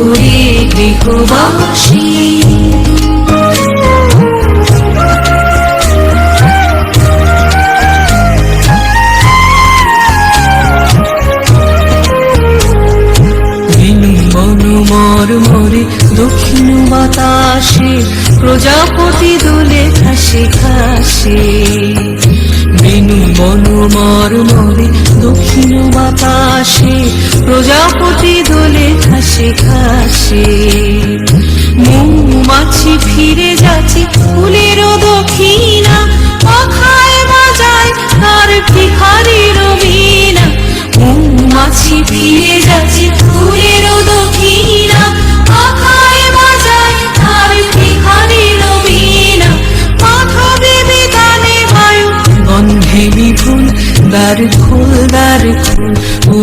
ওরে গৃহবাসী ভিনু বনু মর দক্ষিণ বাতাসে প্রজাপতি দোলে খাসে খাসে বিনু বনু মর মরে দক্ষিণ বাতাসে প্রজাপতি দোলে ঘাসে ঘাসে। মৌমাছি ফিরে দার খুল দার খুল ও